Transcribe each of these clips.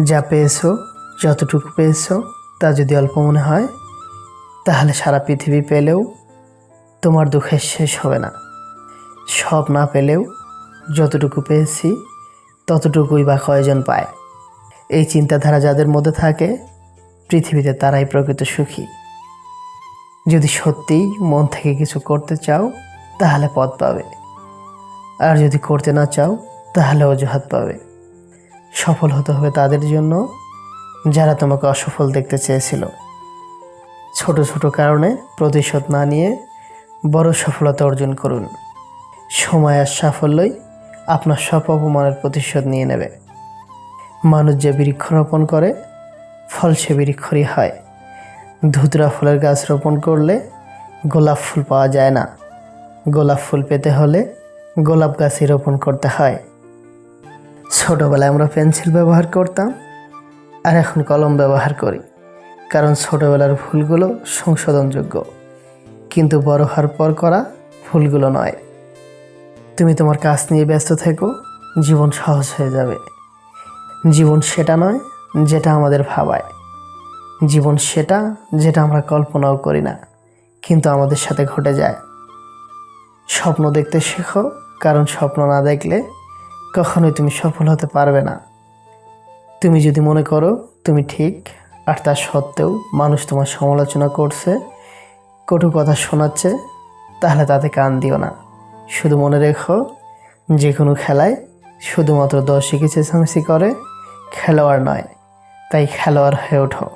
যা পেয়েছ, যতটুকু পেয়েছ, তা যদি অল্প মনে হয়, তাহলে সারা পৃথিবী পেলেও তোমার দুঃখের শেষ হবে না। সব না পেলেও যতটুকু পেয়েছি, ততটুকুই বা কয়জন পায়। এই চিন্তাধারা যাদের মধ্যে থাকে, পৃথিবীতে তারাই প্রকৃত সুখী। যদি সত্যিই মন থেকে কিছু করতে চাও, তাহলে পথ পাবে। আর যদি করতে না চাও, তাহলে অজুহাত পাবে। সফল হতে হবে তাদের জন্য যারা তোমাকে অসফল দেখতে চেয়েছিল। ছোট ছোট কারণে প্রতিশোধ না নিয়ে বড় সফলতা অর্জন করুন। সময় আর সাফল্যই আপনার সব অপমানের প্রতিশোধ নিয়ে নেবে। মানুষ যে বৃক্ষরোপণ করে, ফল সে বৃক্ষরই হয়। ধুতরা ফুলের গাছ রোপণ করলে গোলাপ ফুল পাওয়া যায় না। গোলাপ ফুল পেতে হলে গোলাপ গাছই রোপণ করতে হয়। ছোটোবেলায় আমরা পেন্সিল ব্যবহার করতাম আর এখন কলম ব্যবহার করি, কারণ ছোটোবেলার ভুলগুলো সংশোধনযোগ্য। কিন্তু বড় হওয়ার পর করা ভুলগুলো নয়। তুমি তোমার কাজ নিয়ে ব্যস্ত থেকো, জীবন সহজ হয়ে যাবে। জীবন সেটা নয় যেটা আমাদের ভাবায়। জীবন সেটা যেটা আমরা কল্পনাও করি না, কিন্তু আমাদের সাথে ঘটে যায়। স্বপ্ন দেখতে শেখো, কারণ স্বপ্ন না দেখলে কখনোই তুমি সফল হতে পারবে না। তুমি যদি মনে করো তুমি ঠিক, আর তা সত্ত্বেও মানুষ তোমার সমালোচনা করছে, কটু কথা শোনাচ্ছে, তাহলে তাতে কান দিও না। শুধু মনে রেখো, যে কোনো খেলায় শুধুমাত্র দর্শকই চেঁচামেচি করে, খেলোয়াড় নয়, তাই খেলোয়াড় হয়ে ওঠো।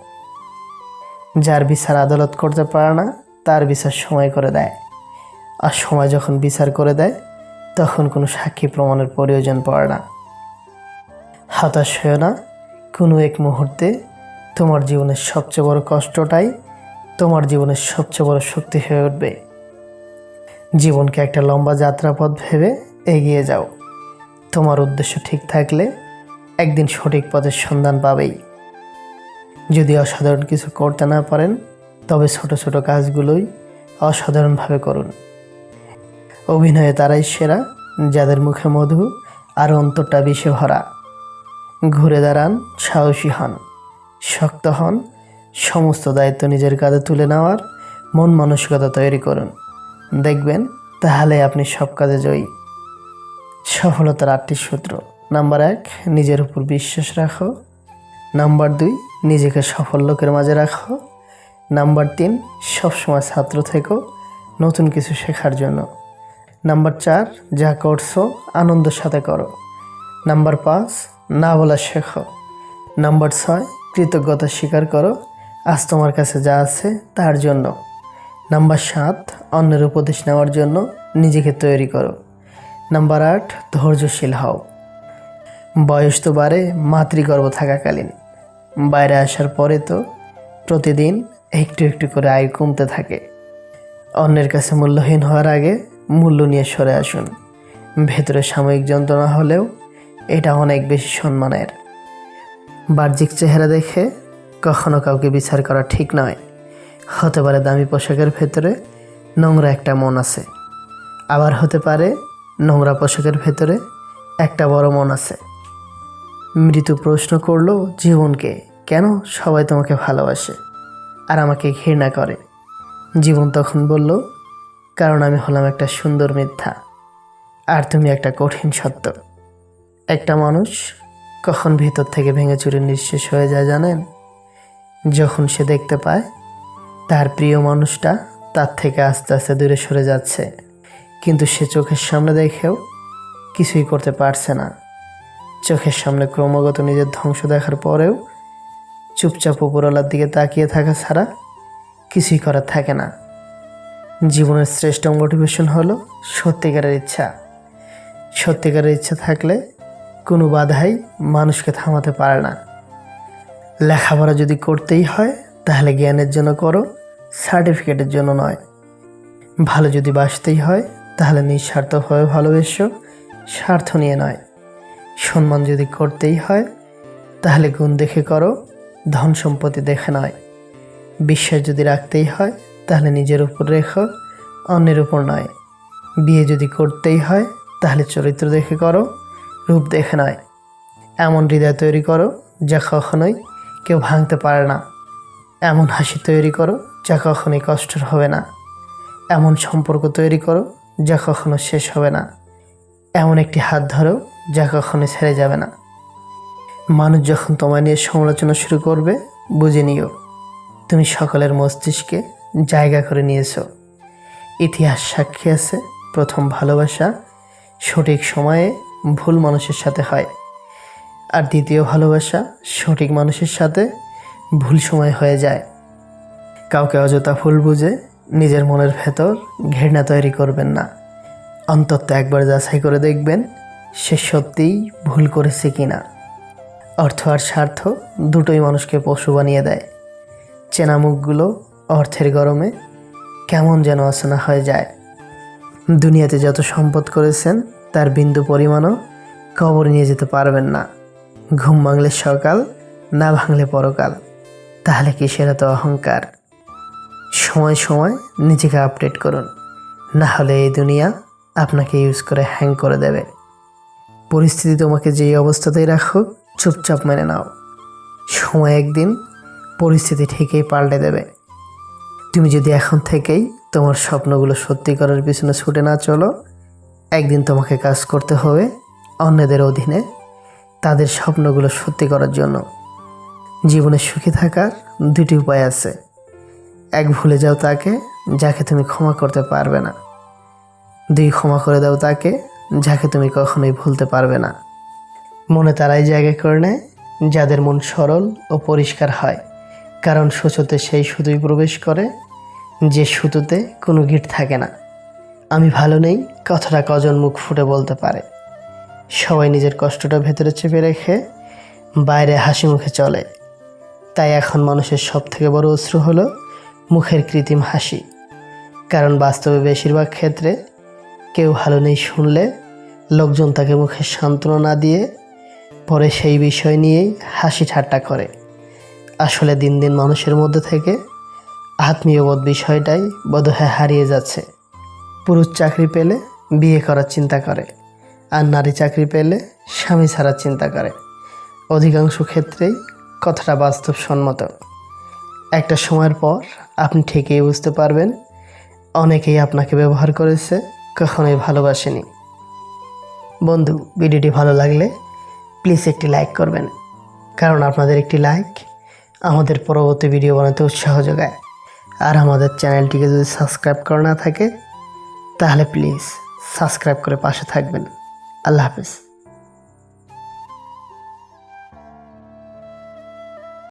যার বিচার আদালত করতে পারে না, তার বিচার সময় করে দেয়। আর সময় যখন বিচার করে দেয় তখন কোনো সাক্ষী প্রমাণের প্রয়োজন পড়ে না। হতাশ হয়েও না, কোনো এক মুহূর্তে তোমার জীবনের সবচেয়ে বড় কষ্টটাই তোমার জীবনের সবচেয়ে বড় শক্তি হয়ে উঠবে। জীবনকে একটা লম্বা যাত্রাপথ ভেবে এগিয়ে যাও। তোমার উদ্দেশ্য ঠিক থাকলে একদিন সঠিক পথের সন্ধান পাবেই। যদি অসাধারণ কিছু করতে না পারেন, তবে ছোট ছোট কাজগুলোই অসাধারণভাবে করুন। অভিনয়ে তারাই সেরা, যাদের মুখে মধু আর অন্তরটা বিষে ভরা। ঘুরে দাঁড়ান সাহসী হন, শক্ত হন, সমস্ত দায়িত্ব নিজের কাঁধে তুলে নেওয়ার মন মানসিকতা তৈরি করুন। দেখবেন তাহলে আপনি সব কাজে জয়ী। সফলতার আটটি সূত্র। নাম্বার এক, নিজের উপর বিশ্বাস রাখো। নাম্বার দুই, নিজেকে সফল লোকের মাঝে রাখো। নাম্বার তিন, সবসময় ছাত্র থেকো, নতুন কিছু শেখার জন্য। নাম্বার চার, যা করছ, আনন্দের সাথে করো। নাম্বার পাঁচ, না বলা শেখো। নাম্বার ছয়, কৃতজ্ঞতা স্বীকার করো, আজ তোমার কাছে যা আছে তার জন্য। নাম্বার সাত, অন্যের উপদেশ নেওয়ার জন্য নিজেকে তৈরি করো। নাম্বার আট, ধৈর্যশীল হও। বয়স তো বাড়ে, মাতৃগর্ভ থাকাকালীন। বাইরে আসার পরে তো প্রতিদিন একটু একটু করে আয় কমতে থাকে। অন্যের কাছে মূল্যহীন হওয়ার আগে মূল্য নিয়ে সরে আসুন। ভেতরে সাময়িক যন্ত্রণা হলেও এটা অনেক বেশি সম্মানের। বাহ্যিক চেহারা দেখে কখনো কাউকে বিচার করা ঠিক নয়। হতে পারে দামি পোশাকের ভেতরে নোংরা একটা মন আছে। আবার হতে পারে নোংরা পোশাকের ভেতরে একটা বড় মন আছে। মৃত্যু প্রশ্ন করল, জীবনকে কেন সবাই তোমাকে ভালোবাসে আর আমাকে ঘৃণা করে? জীবন তখন বলল কারণ আমি হলাম একটা সুন্দর মিথ্যা। আর তুমি একটা কঠিন সত্য। একটা মানুষ কখন ভিতর থেকে ভেঙে চুরে নিঃশেষ হয়ে যায় জানেন? যখন সে দেখতে পায়, তার প্রিয় মানুষটা তার থেকে আস্তে আস্তে দূরে সরে যাচ্ছে। কিন্তু সে চোখের সামনে দেখেও কিছুই করতে পারছে না। চোখের সামনে ক্রমাগত নিজের ধ্বংস দেখার পরেও চুপচাপ উপরওয়ালার দিকে তাকিয়ে থাকা ছাড়া কিছুই করার থাকে না। জীবনের শ্রেষ্ঠ মোটিভেশন হলো সত্যিকারের ইচ্ছা। সত্যিকারের ইচ্ছা থাকলে কোনো বাধাই মানুষকে থামাতে পারে না। লেখাপড়া যদি করতেই হয়, তাহলে জ্ঞানের জন্য করো সার্টিফিকেটের জন্য নয়। ভালো যদি বাসতেই হয়, তাহলে নিঃস্বার্থভাবে ভালোবেসো, স্বার্থ নিয়ে নয়। সম্মান যদি করতেই হয়, তাহলে গুণ দেখে করো, ধন সম্পত্তি দেখে নয়। বিশ্বাস যদি রাখতেই হয় তাহলে নিজের উপর রেখো, অন্যের উপর নয়। বিয়ে যদি করতেই হয়, তাহলে চরিত্র দেখে করো, রূপ দেখে নয়। এমন হৃদয় তৈরি করো, যা কখনোই কেউ ভাঙতে পারে না। এমন হাসি তৈরি করো, যা কখনোই কষ্টের হবে না। এমন সম্পর্ক তৈরি করো, যা কখনো শেষ হবে না। এমন একটি হাত ধরো, যা কখনো ছেড়ে যাবে না। মানুষ যখন তোমায় নিয়ে সমালোচনা শুরু করবে, বুঝে নিও, তুমি সকলের মস্তিষ্কে জায়গা করে নিয়েছো। ইতিহাস সাক্ষী আছে, প্রথম ভালোবাসা সঠিক সময়ে ভুল মানুষের সাথে হয় আর দ্বিতীয় ভালোবাসা সঠিক মানুষের সাথে ভুল সময় হয়ে যায়। কাউকে অযথা ভুল বুঝে নিজের মনের ভেতর ঘৃণা তৈরি করবেন না। অন্তত একবার যাচাই করে দেখবেন সে সত্যিই ভুল করেছে কি না অর্থ আর স্বার্থ দুটোই মানুষকে পশু বানিয়ে দেয়। চেনা মুখগুলো অর্থের গরমে কেমন যেন অচেনা হয়ে যায়। দুনিয়াতে যত সম্পদ করেছেন, তার বিন্দু পরিমাণও কবর নিয়ে যেতে পারবেন না। ঘুম ভাঙলে সকাল, না ভাঙলে পরকাল। তাহলে কিসের তো অহংকার? সময় সময় নিজেকে আপডেট করুন। না হলে এই দুনিয়া আপনাকে ইউজ করে হ্যাং করে দেবে। পরিস্থিতি তোমাকে যেই অবস্থাতেই রাখো চুপচাপ মেনে নাও। সময় একদিন পরিস্থিতি ঠিকই পাল্টে দেবে। তুমি যদি এখন থেকেই তোমার স্বপ্নগুলো সত্যি করার পিছনে ছুটে না চলো, একদিন তোমাকে কাজ করতে হবে অন্যদের অধীনে তাদের স্বপ্নগুলো সত্যি করার জন্য। জীবনে সুখী থাকার দুটি উপায় আছে। এক, ভুলে যাও তাকে যাকে তুমি ক্ষমা করতে পারবে না। দুই, ক্ষমা করে দাও তাকে যাকে তুমি কখনোই ভুলতে পারবে না। মনে তারাই জায়গা করে নেয় যাদের মন সরল ও পরিষ্কার হয়, কারণ সূচতে সেই সুতোই প্রবেশ করে যে সুতোতে কোনো গিট থাকে না। আমি ভালো নেই, কথাটা কজন মুখ ফুটে বলতে পারে। সবাই নিজের কষ্টটা ভেতরে চেপে রেখে বাইরে হাসি মুখে চলে। তাই এখন মানুষের সব থেকে বড় অশ্রু হলো মুখের কৃত্রিম হাসি। কারণ বাস্তবে বেশিরভাগ ক্ষেত্রে কেউ ভালো নেই শুনলে লোকজন তাকে মুখে সান্ত্বনা না দিয়ে পরে সেই বিষয় নিয়েই হাসি ঠাট্টা করে। আসলে দিন দিন মানুষের মধ্যে থেকে আত্মীয়বোধ বিষয়টাই বোধহয় হারিয়ে যাচ্ছে। পুরুষ চাকরি পেলে বিয়ে করার চিন্তা করে, আর নারী চাকরি পেলে স্বামী ছাড়ার চিন্তা করে। অধিকাংশ ক্ষেত্রেই কথাটা বাস্তবসম্মত। একটা সময়ের পর আপনি ঠিকই বুঝতে পারবেন, অনেকেই আপনাকে ব্যবহার করেছে, কখনোই ভালোবাসেনি। বন্ধু, ভিডিওটি ভালো লাগলে প্লিজ একটি লাইক করবেন, কারণ আপনাদের একটি লাইক আমাদের পরবর্তী ভিডিও বানাতে উৎসাহ যোগায়। আর আমাদের চ্যানেলটিকে যদি সাবস্ক্রাইব করা না থাকে, তাহলে প্লিজ সাবস্ক্রাইব করে পাশে থাকবেন। আল্লাহ হাফেজ।